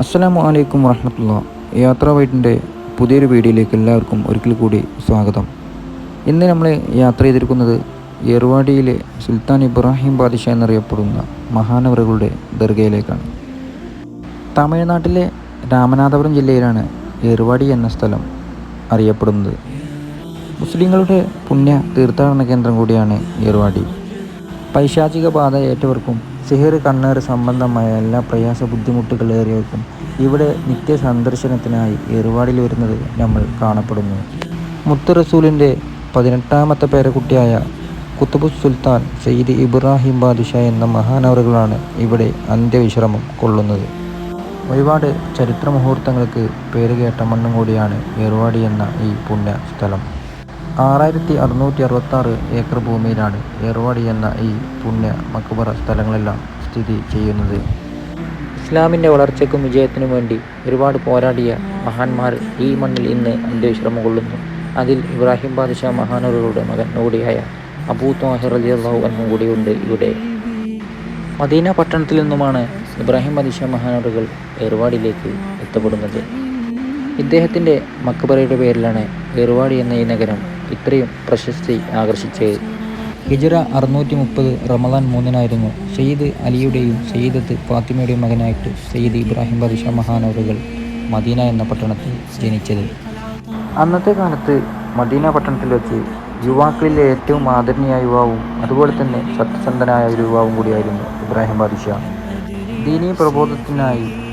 അസ്സലാമു അലൈക്കും വറഹമത്തുള്ള. യാത്രാ വൈറ്റിന്റെ പുതിയൊരു വീഡിയോയിലേക്ക് എല്ലാവർക്കും ഒരിക്കൽ കൂടി സ്വാഗതം. ഇന്ന് നമ്മൾ യാത്ര ചെയ്തിരിക്കുന്നത് ഏർവാടിയിലെ സുൽത്താൻ ഇബ്രാഹിം ബാദിഷ എന്നറിയപ്പെടുന്ന മഹാനവറുകളുടെ ദർഗയിലേക്കാണ്. തമിഴ്നാട്ടിലെ രാമനാഥപുരം ജില്ലയിലാണ് ഏർവാടി എന്ന സ്ഥലം അറിയപ്പെടുന്നത്. മുസ്ലിങ്ങളുടെ പുണ്യ തീർത്ഥാടന കേന്ദ്രം കൂടിയാണ് ഏർവാടി. പൈശാചിക ബാധ ഏറ്റവർക്കും സിഹിർ കണ്ണേറ് സംബന്ധമായ എല്ലാ പ്രയാസ ബുദ്ധിമുട്ടുകളേറിയവർക്കും ഇവിടെ നിത്യ സന്ദർശനത്തിനായി ഏറുവാടിൽ വരുന്നത് നമ്മൾ കാണപ്പെടുന്നു. മുത്ത് റസൂലിന്റെ പതിനെട്ടാമത്തെ പേരക്കുട്ടിയായ കുത്തുബു സുൽത്താൻ സയ്യിദ് ഇബ്രാഹിം ബാദിഷ എന്ന മഹാനവറുകളാണ് ഇവിടെ അന്ത്യവിശ്രമം കൊള്ളുന്നത്. ഒരുപാട് ചരിത്ര മുഹൂർത്തങ്ങൾക്ക് പേരുകേട്ട മണ്ണും കൂടിയാണ് ഏറുവാടി എന്ന ഈ പുണ്യ സ്ഥലം ആറായിരത്തി അറുന്നൂറ്റി അറുപത്തി ആറ് ഏക്കർ ഭൂമിയിലാണ് ഏർവാടി എന്ന ഈ പുണ്യ മക്ബറ സ്ഥലങ്ങളെല്ലാം സ്ഥിതി ചെയ്യുന്നത്. ഇസ്ലാമിന്റെ വളർച്ചയ്ക്കും വിജയത്തിനും വേണ്ടി ഒരുപാട് പോരാടിയ മഹാന്മാർ ഈ മണ്ണിൽ ഇന്ന് അന്ത്യവിശ്രമം കൊള്ളുന്നു അതിൽ ഇബ്രാഹിം ബാദിഷ മഹാനൂറുകളുടെ മകൻ കൂടിയായ അബൂ താഹിർ അലി അള്ളാഹു എന്നും കൂടിയുണ്ട് ഇവിടെ. മദീന പട്ടണത്തിൽ നിന്നുമാണ് ഇബ്രാഹിം ബാദിഷ മഹാനൂറുകൾ ഏർവാടിയിലേക്ക് എത്തപ്പെടുന്നത്. ഇദ്ദേഹത്തിന്റെ മക്ബറയുടെ പേരിലാണ് ഏർവാടി എന്ന ഈ നഗരം ഇത്രയും പ്രശസ്തി ആകർഷിച്ചത്. ഹിജറ അറുന്നൂറ്റി മുപ്പത് റമദാൻ മൂന്നിനായിരുന്നു സയ്യിദ് അലിയുടെയും സയ്യിദത്ത് ഫാത്തിമയുടെയും മകനായിട്ട് സയ്യിദ് ഇബ്രാഹിം ബദിഷ മഹാനവറുകൾ മദീന എന്ന പട്ടണത്തിൽ ജനിച്ചത്. അന്നത്തെ കാലത്ത് മദീന പട്ടണത്തിൽ വെച്ച് യുവാക്കളിലെ ഏറ്റവും ആദരണീയ യുവാവും അതുപോലെ തന്നെ സത്യസന്ധനായ ഒരു യുവാവും കൂടിയായിരുന്നു ഇബ്രാഹിം ബാദിഷ ദീനീ പ്രബോധത്തിനായി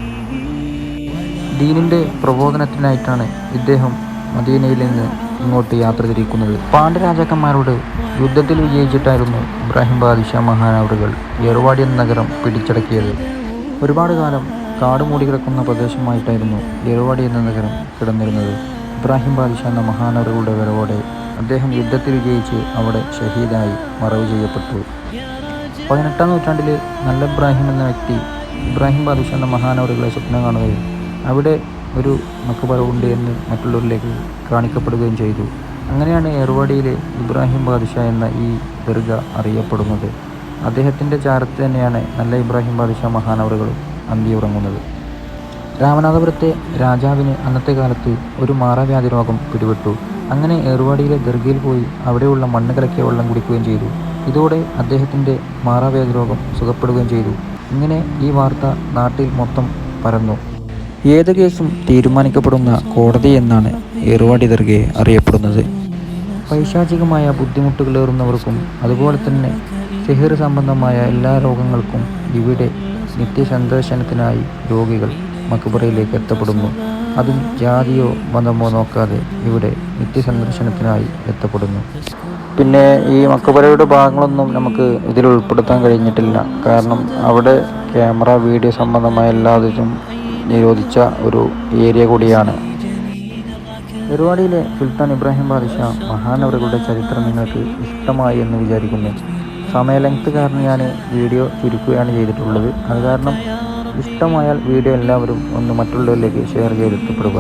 ദീനിന്റെ പ്രബോധനത്തിനായിട്ടാണ് ഇദ്ദേഹം മദീനയിൽ നിന്ന് ഇങ്ങോട്ട് യാത്ര തിരിക്കുന്നത്. പാണ്ഡ്യരാജാക്കന്മാരോട് യുദ്ധത്തിൽ വിജയിച്ചിട്ടായിരുന്നു ഇബ്രാഹിം ബാദിഷ മഹാനവറുകൾ ഏർവാടി എന്ന നഗരം പിടിച്ചടക്കിയത്. ഒരുപാട് കാലം കാട് മൂടി കിടക്കുന്ന പ്രദേശമായിട്ടായിരുന്നു ഏർവാടി എന്ന നഗരം കിടന്നിരുന്നത്. ഇബ്രാഹിം ബാദിഷ എന്ന മഹാനവറുകളുടെ വരവോടെ അദ്ദേഹം യുദ്ധത്തിൽ വിജയിച്ച് അവിടെ ഷഹീദായി മറവ് ചെയ്യപ്പെട്ടു. പതിനെട്ടാം നൂറ്റാണ്ടിൽ നല്ല ഇബ്രാഹിം എന്ന വ്യക്തി ഇബ്രാഹിം ബാദിഷ എന്ന മഹാനവറുകളെ സ്വപ്നം കാണുകയും അവിടെ ഒരു മക്ബറ ഉണ്ട് എന്ന് മറ്റുള്ളവരിലേക്ക് കാണിക്കപ്പെടുകയും ചെയ്തു. അങ്ങനെയാണ് ഏർവാടിയിലെ ഇബ്രാഹിം ബാദിഷ എന്ന ഈ ദർഗ അറിയപ്പെടുന്നത്. അദ്ദേഹത്തിന്റെ ചാരത്ത് തന്നെയാണ് നല്ല ഇബ്രാഹിം ബാദിഷ മഹാനവറുകൾ അന്തിയുറങ്ങുന്നത് രാമനാഥപുരത്തെ രാജാവിന് അന്നത്തെ കാലത്ത് ഒരു മാറാവ്യാധി രോഗം പിടിപെട്ടു. അങ്ങനെ ഏർവാടിയിലെ ദർഗയിൽ പോയി അവിടെയുള്ള മണ്ണ് കലക്കിയ വെള്ളം കുടിക്കുകയും ചെയ്തു. ഇതോടെ അദ്ദേഹത്തിന്റെ മാറാവ്യാധി രോഗം സുഖപ്പെടുകയും ചെയ്തു. ഇങ്ങനെ ഈ വാർത്ത നാട്ടിൽ മൊത്തം പരന്നു. ഏത് കേസും തീരുമാനിക്കപ്പെടുന്ന കോടതി എന്നാണ് ഏറുവാടി ദർഗയെ അറിയപ്പെടുന്നത്. പൈശാചികമായ ബുദ്ധിമുട്ടുകളേറുന്നവർക്കും അതുപോലെ തന്നെ സിഹിർ സംബന്ധമായ എല്ലാ രോഗങ്ങൾക്കും ഇവിടെ നിത്യസന്ദർശനത്തിനായി രോഗികൾ മക്ബറയിലേക്ക് എത്തപ്പെടുന്നു. അതും ജാതിയോ മതമോ നോക്കാതെ ഇവിടെ നിത്യസന്ദർശനത്തിനായി എത്തപ്പെടുന്നു. പിന്നെ ഈ മക്കബറയുടെ ഭാഗങ്ങളൊന്നും നമുക്ക് ഇതിൽ ഉൾപ്പെടുത്താൻ കഴിഞ്ഞിട്ടില്ല. കാരണം അവിടെ ക്യാമറ വീഡിയോ സംബന്ധമായ എല്ലാത്തിനും നിരോധിച്ച ഒരു ഏരിയ കൂടിയാണ്. പരിപാടിയിലെ സുൽത്താൻ ഇബ്രാഹിം ബാദിഷ മഹാനവറുകളുടെ ചരിത്രം നിങ്ങൾക്ക് ഇഷ്ടമായി എന്ന് വിചാരിക്കുന്നു. സമയ ലെങ്ത് കാരണം ഞാൻ വീഡിയോ ചുരുക്കുകയാണ് ചെയ്തിട്ടുള്ളത്. അത് കാരണം ഇഷ്ടമായാൽ വീഡിയോ എല്ലാവരും ഒന്ന് മറ്റുള്ളവരിലേക്ക് ഷെയർ ചെയ്തെത്തപ്പെടുക